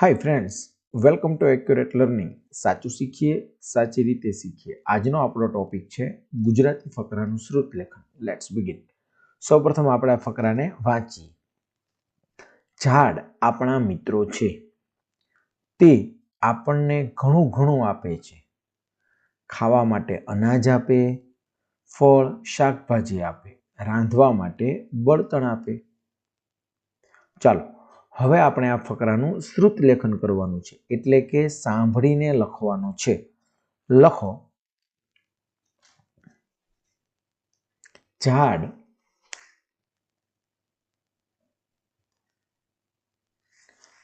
Hi friends welcome to accurate learning સાચું શીખીએ, સાચી રીતે શીખીએ. આજનો આપણો ટોપિક છે ગુજરાતી ફકરાનું શ્રુત લેખન લેટ્સ બિગિન સૌપ્રથમ આપણે આ ફકરાને વાંચીએ. ઝાડ આપણા મિત્રો છે. તે આપણને ઘણું ઘણું આપે છે. ખાવા માટે અનાજ આપે, ફળ, શાકભાજી આપે, રાંધવા માટે બળતણ આપે. ચાલો હવે આપણે આ ફકરાનું શ્રુત લેખન કરવાનું છે. એટલે કે સાંભળીને લખવાનું છે. લખો. ઝાડ.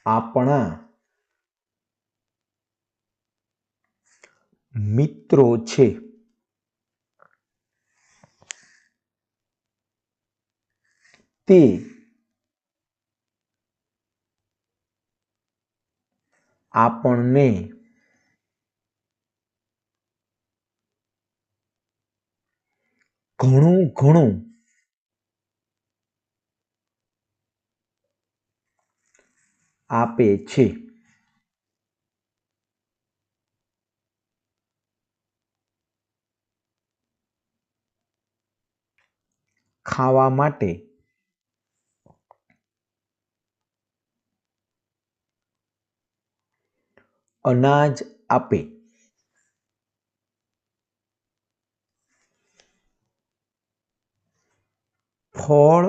આપણા. મિત્રો છે. તે આપણને ઘણું ઘણું આપે છે. ખાવા માટે અનાજ આપે. ફળ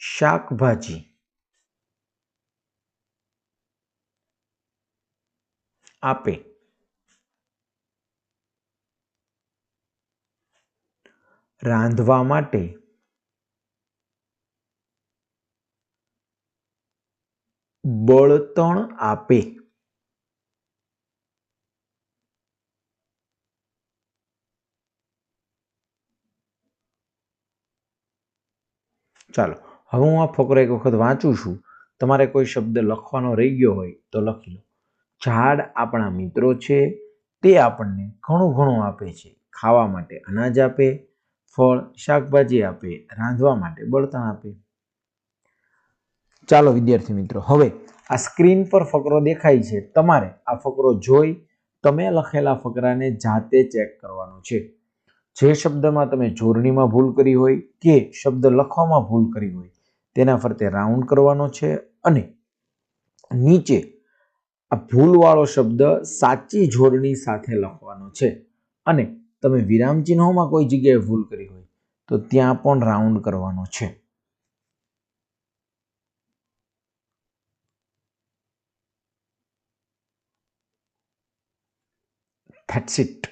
શાકભાજી. આપે. રાંધવા માટે. બળતણ આપે. ચાલો, હવે હું આ ફકરો એક વખત વાંચું છું. તમારે કોઈ શબ્દ લખવાનો રહી ગયો હોય તો લખી લો. ઝાડ આપણા મિત્રો છે, તે આપણને ઘણું ઘણું આપે છે, ખાવા માટે અનાજ આપે, ફળ, શાકભાજી આપે, રાંધવા માટે બળતણ આપે. ચાલો, વિદ્યાર્થી મિત્રો, હવે આ સ્ક્રીન પર ફકરો દેખાય છે. તમારે આ ફકરો જોઈ તમે લખેલા ફકરાને જાતે ચેક કરવાનો છે. જે શબ્દમાં તમે જોડણીમાં ભૂલ કરી હોય કે શબ્દ લખવામાં ભૂલ કરી હોય, તેના ફરતે રાઉન્ડ કરવાનો છે અને નીચે આ ભૂલવાળો શબ્દ સાચી જોડણી સાથે લખવાનો છે. અને તમે વિરામ ચિહ્નોમાં કોઈ જગ્યાએ ભૂલ કરી હોય, તો ત્યાં પણ રાઉન્ડ કરવાનો છે. That's it